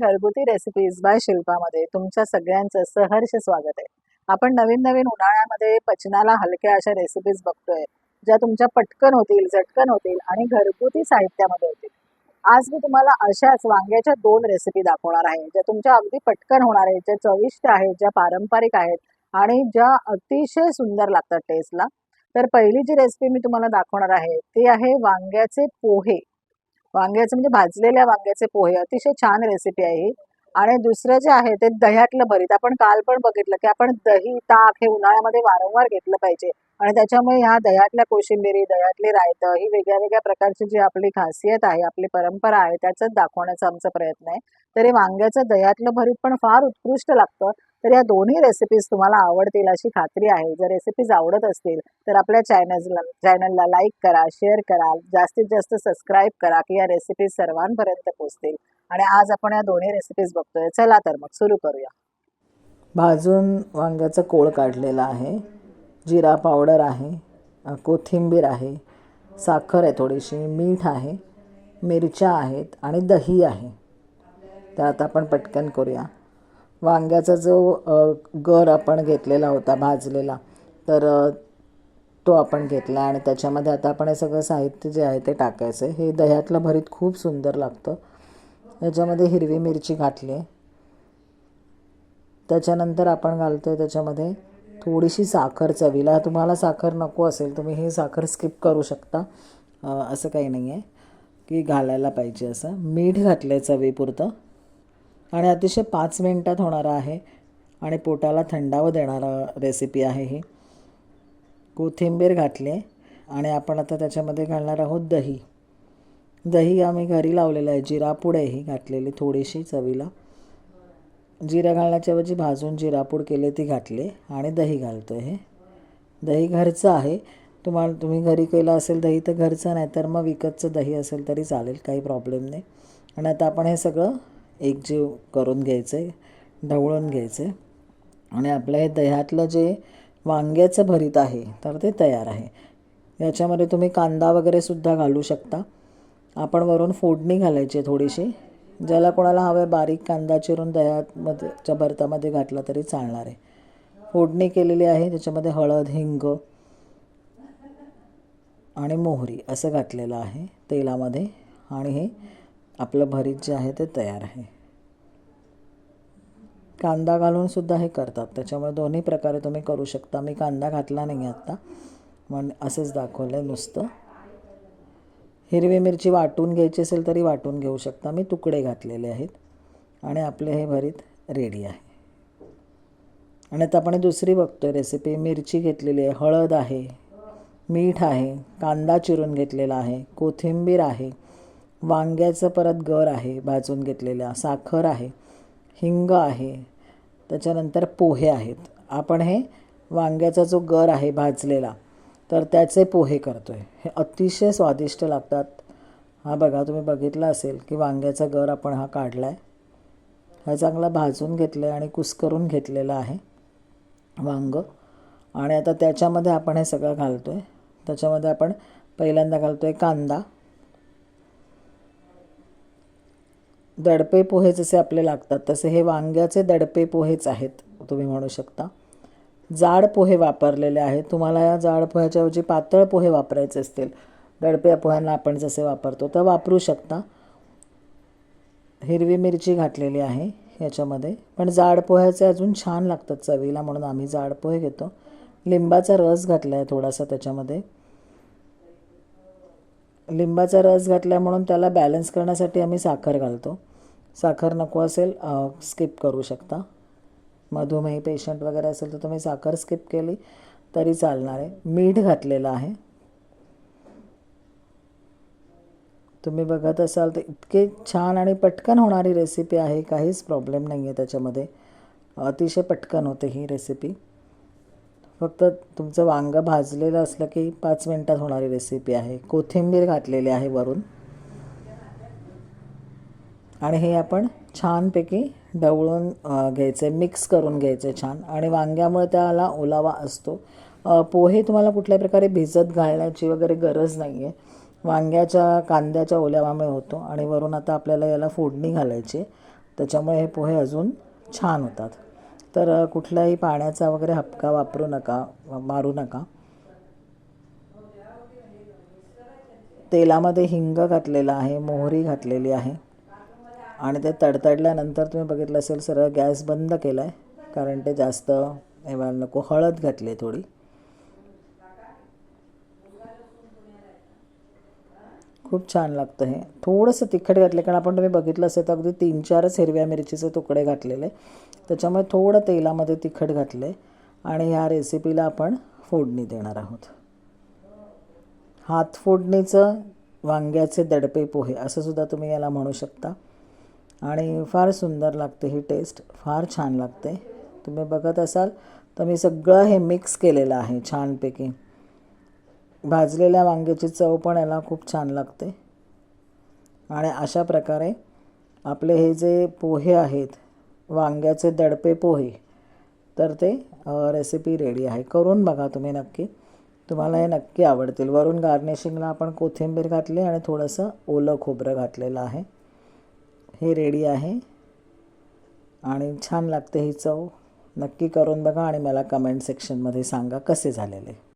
घरगुती recipes bye शिल्पामध्ये तुमच्या सगळ्यांचं सहर्ष स्वागत आहे. आपण नवीन नवीन उन्हाळ्यामध्ये पचनाला हलक्या अशा रेसिपीज बघतोय ज्या तुमच्या पटकन होतील झटकन होतील आणि घरगुती साहित्यामध्ये होतील. आज मी तुम्हाला अशाच वांग्याच्या दोन रेसिपी दाखवणार आहे ज्या तुमच्या अगदी पटकन होणार आहेत ज्या चविष्ट आहेत ज्या पारंपरिक आहेत आणि ज्या अतिशय सुंदर लागतात टेस्टला तर पहिली जी रेसिपी मी तुम्हाला दाखवणार आहे ती आहे वांग्याचे पोहे. वांग्याचे म्हणजे भाजलेल्या वांग्याचे पोहे. अतिशय छान रेसिपी आहे ही. आणि दुसरं जे आहे ते दह्यातलं भरीत. आपण काल पण बघितलं की आपण दही ताक हे उन्हाळ्यामध्ये वारंवार घेतलं पाहिजे. आणि त्याच्यामुळे ह्या दह्यातल्या कोशिंबिरी दह्यातली रायतं ही वेगळ्या वेगळ्या प्रकारची जी आपली खासियत आहे आपली परंपरा आहे त्याच दाखवण्याचा आमचा प्रयत्न आहे. तरी वांग्याचं दह्यातलं भरीत पण फार उत्कृष्ट लागतं. तर या दोन्ही रेसिपीज तुम्हाला आवडतील अशी खात्री आहे. जर रेसिपीज आवडत असतील तर आपल्या चॅनलला चॅनलला लाईक करा शेअर करा जास्तीत जास्त सबस्क्राईब करा की या रेसिपीज सर्वांपर्यंत पोहोचतील. आणि आज आपण या दोन्ही रेसिपीज बघतोय. चला तर मग सुरू करूया. भाजून वांग्याचा कोळ काढलेला आहे. जिरा पावडर आहे. कोथिंबीर आहे. साखर आहे थोडीशी. मीठ आहे. मिरच्या आहेत आणि दही आहे. तर आता आपण पटकन करूया. वांग्याचा जो गर आपण घेतलेला होता भाजलेला तर तो आपण घेतला आणि त्याच्यामध्ये आता आपण हे सगळं साहित्य जे आहे ते टाकायचं आहे. हे दह्यातलं भरीत खूप सुंदर लागतं. याच्यामध्ये हिरवी मिरची घातली. आहे त्याच्यानंतर आपण घालतो आहे त्याच्यामध्ये थोडीशी साखर चवीला. तुम्हाला साखर नको असेल तुम्ही ही साखर स्किप करू शकता. असं काही नाही आहे की घालायला पाहिजे असं. मीठ घातलं आहे चवीपुरतं. आणि अतिशय पाच मिनटात होणारा आहे. आणि पोटाला थंडावं देणारा रेसिपी आहे ही. कोथिंबीर घातली. आहे आणि आपण आता त्याच्यामध्ये घालणार आहोत दही. दही आम्ही घरी लावलेलं आहे. जिरापूड आहे ही घातलेली थोडीशी चवीला. जिरा घालण्याच्या ऐवजी भाजून जिरापूड केले ती घातली आणि दही घालतो हे. दही घरचं आहे. तुम्हाला तुम्ही घरी केलं असेल दही तर घरचं नाही तर मग विकतचं दही असेल तरी चालेल काही प्रॉब्लेम नाही. आणि आता आपण हे सगळं एकजीव करून घ्यायचं आहे ढवळून घ्यायचं आहे आणि आपलं हे दह्यातलं जे वांग्याचं भरीत आहे तर ते तयार आहे. याच्यामध्ये तुम्ही कांदा वगैरे सुद्धा घालू शकता. आपण वरून फोडणी घालायची आहे थोडीशी. ज्याला कोणाला हवं आहे बारीक कांदा चिरून दह्यामध्ये च्या भरतामध्ये घातला तरी चालणार आहे. फोडणी केलेली आहे त्याच्यामध्ये हळद हिंग आणि मोहरी असं घातलेलं आहे तेलामध्ये. आणि हे आपलं भरीत जे आहे ते तयार आहे. कांदा घालूनसुद्धा हे करतात. त्याच्यामुळे दोन्ही प्रकारे तुम्ही करू शकता. मी कांदा घातला नाही आत्ता. पण असंच दाखवलं आहे नुसतं. हिरवी मिरची वाटून घ्यायची असेल तरी वाटून घेऊ शकता. मी तुकडे घातलेले आहेत आणि आपले हे भरीत रेडी आहे. आणि आता आपण दुसरी बघतोय रेसिपी मिरची घेतलेली आहे हळद आहे मीठ आहे कांदा चिरून घेतलेला आहे कोथिंबीर आहे वांग्याचं परत गर आहे भाजून घेतलेल्या साखर आहे हिंग आहे त्याच्यानंतर पोहे आहेत. आपण हे वांग्याचा जो गर आहे भाजलेला तर त्याचे पोहे करतो आहे हे अतिशय स्वादिष्ट लागतात. हा बघा तुम्ही बघितला असेल की वांग्याचा गर आपण हा काढला आहे हा चांगला भाजून घेतला आहे आणि कुस्करून घेतलेला आहे वांग. आणि आता त्याच्यामध्ये आपण हे सगळं घालतो आहे त्याच्यामध्ये आपण पहिल्यांदा घालतो आहे कांदा. दडपे पोहे जसे आपले लागतात तसे हे वांग्याचे दडपे पोहेच आहेत तुम्ही म्हणू शकता. जाड पोहे वापरलेले आहेत. तुम्हाला या जाड पोह्याच्याऐवजी पातळ पोहे वापरायचे असतील. दडप्या पोह्यांना आपण जसे वापरतो तर वापरू शकता. हिरवी मिरची घातलेली आहे याच्यामध्ये. पण जाड पोह्याचे अजून छान लागतात चवीला म्हणून आम्ही जाड पोहे घेतो. लिंबाचा रस घातला आहे थोडासा त्याच्यामध्ये. लिंबाचा रस घातला म्हणून त्याला बॅलन्स करण्यासाठी आम्ही साखर घालतो. साखर नको असेल स्किप करू शकता. मधुमेही पेशंट वगैरे असेल तर तुम्ही साखर स्किप केली तरी चालणार आहे. मीठ घातलेलं आहे. तुम्ही बघत असाल तर इतके छान आणि पटकन होणारी रेसिपी आहे काहीच प्रॉब्लेम नाही आहे त्याच्यामध्ये. अतिशय पटकन होते ही रेसिपी फक्त तुमचं वांगं भाजलेलं असलं की पाच मिनटात होणारी रेसिपी आहे. कोथिंबीर घातलेली आहे वरून. आणि हे आपण छानपैकी ढवळून घ्यायचे मिक्स करून घ्यायचे छान. आणि वांग्यामुळे त्याला ओलावा असतो. पोहे तुम्हाला कुठल्याही प्रकारे भिजत घालण्याची वगैरे गरज नाही आहे वांग्याच्या कांद्याच्या ओलावामुळे होतो. आणि वरून आता आपल्याला याला फोडणी घालायची त्याच्यामुळे हे पोहे अजून छान होतात. तर कुठल्याही पाण्याचा वगैरे हपका वापरू नका मारू नका. तेलामध्ये हिंग घातलेला आहे मोहरी घातलेली आहे. आणि ते तडतडल्यानंतर तुम्ही बघितलं असेल सरळ गॅस बंद केला आहे कारण ते जास्त हे व्हायला नको. हळद घातली आहे थोडी. खूप छान लागतं हे. थोडंसं तिखट घातलं कारण आपण तुम्ही बघितलं असेल तर अगदी तीन चारच हिरव्या मिरचीचे तुकडे घातलेले. त्याच्यामुळे थोडं तेलामध्ये तिखट घातले आणि ह्या रेसिपीला आपण फोडणी देणार आहोत. हातफोडणीचं वांग्याचे दडपे पोहे असं सुद्धा तुम्ही याला म्हणू शकता. आणि फार सुंदर लागते ही टेस्ट फार छान लागते. तुम्ही बघत असाल तर मी सगळं हे मिक्स केलेलं आहे छानपैकी. भाजलेल्या वांग्याची चव पण याला खूप छान लागते. आणि अशा प्रकारे आपले हे जे पोहे आहेत वांग्याचे दडपे पोहे तर ते रेसिपी रेडी आहे. करून बघा तुम्ही नक्की. तुम्हाला हे नक्की आवडतील. वरून गार्निशिंगला आपण कोथिंबीर घातली आणि थोडंसं ओलं खोबरं घातलेलं आहे. हे रेडी आहे. आणि छान लागते ही चव. नक्की करून बघा आणि मला कमेंट सेक्शनमध्ये सांगा कसे झालेले.